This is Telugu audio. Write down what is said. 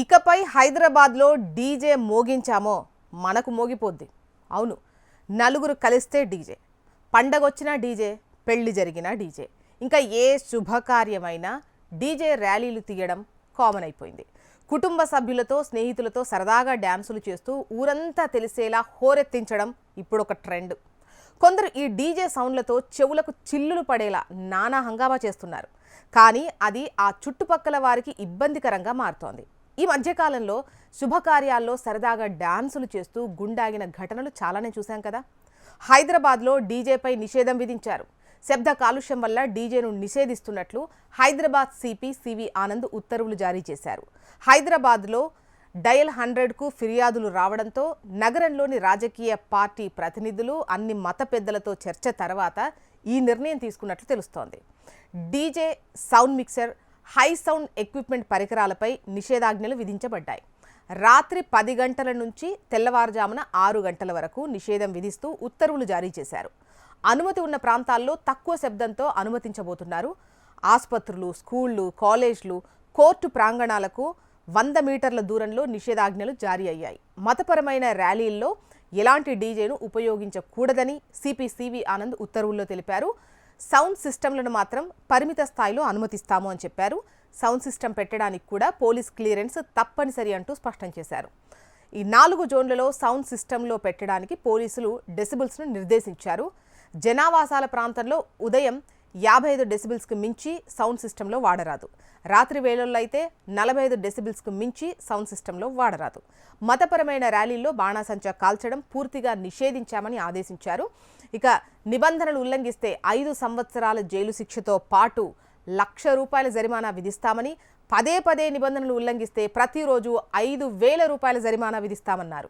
ఇకపై హైదరాబాద్లో డీజే మోగించామో మనకు మోగిపోద్ది. అవును నలుగురు కలిస్తే డీజే పండగొచ్చినా డీజే పెళ్ళి జరిగినా డీజే. ఇంకా ఏ శుభకార్యమైనా డీజే ర్యాలీలు తీయడం కామన్ అయిపోయింది. కుటుంబ సభ్యులతో స్నేహితులతో సరదాగా డ్యాన్సులు చేస్తూ ఊరంతా తెలిసేలా హోరెత్తించడం ఇప్పుడు ఒక ట్రెండ్. కొందరు ఈ డీజే సౌండ్లతో చెవులకు చిల్లులు పడేలా నానా హంగామా చేస్తున్నారు. కానీ అది ఆ చుట్టుపక్కల వారికి ఇబ్బందికరంగా మారుతోంది. ఈ మధ్యకాలంలో శుభకార్యాల్లో సరదాగా డాన్సులు చేస్తూ గుండాగిన ఘటనలు చాలానే చూశాం కదా. హైదరాబాద్లో డీజేపై నిషేధం విధించారు. శబ్ద కాలుష్యం వల్ల డీజేను నిషేధిస్తున్నట్లు హైదరాబాద్ సిపి సివి ఆనంద్ ఉత్తర్వులు జారీ చేశారు. హైదరాబాద్లో డయల్ హండ్రెడ్కు ఫిర్యాదులు రావడంతో నగరంలోని రాజకీయ పార్టీ ప్రతినిధులు అన్ని మత పెద్దలతో చర్చ తర్వాత ఈ నిర్ణయం తీసుకున్నట్లు తెలుస్తోంది. DJ sound mixer high sound equipment పరికరాలపై నిషేధాజ్ఞలు విధించబడ్డాయి. రాత్రి పది గంటల నుంచి తెల్లవారుజామున ఆరు గంటల వరకు నిషేధం విధిస్తూ ఉత్తర్వులు జారీ చేశారు. అనుమతి ఉన్న ప్రాంతాల్లో తక్కువ శబ్దంతో అనుమతించబోతున్నారు. ఆసుపత్రులు స్కూళ్ళు కాలేజ్లు కోర్టు ప్రాంగణాలకు వంద మీటర్ల దూరంలో నిషేధాజ్ఞలు జారీ అయ్యాయి. మతపరమైన ర్యాలీల్లో ఎలాంటి డీజేను ఉపయోగించకూడదని సిపి సివి ఆనంద్ ఉత్తర్వుల్లో తెలిపారు. సౌండ్ సిస్టంలను మాత్రం పరిమిత స్థాయిలో అనుమతిస్తాము అని చెప్పారు. సౌండ్ సిస్టమ్ పెట్టడానికి కూడా పోలీస్ క్లియరెన్స్ తప్పనిసరి అంటూ స్పష్టం చేశారు. ఈ నాలుగు జోన్లలో సౌండ్ సిస్టంలో పెట్టడానికి పోలీసులు డెసిబుల్స్ను నిర్దేశించారు. జనావాసాల ప్రాంతంలో ఉదయం యాభై ఐదు డెసిబిల్స్కి మించి సౌండ్ సిస్టంలో వాడరాదు. రాత్రి వేళల్లో అయితే నలభై ఐదు డెసిబిల్స్కి మించి సౌండ్ సిస్టంలో వాడరాదు. మతపరమైన ర్యాలీల్లో బాణాసంచా కాల్చడం పూర్తిగా నిషేధించామని ఆదేశించారు. ఇక నిబంధనలు ఉల్లంఘిస్తే ఐదు సంవత్సరాల జైలు శిక్షతో పాటు లక్ష రూపాయల జరిమానా విధిస్తామని పదే పదే నిబంధనలు ఉల్లంఘిస్తే ప్రతిరోజు ఐదు వేల రూపాయల జరిమానా విధిస్తామన్నారు.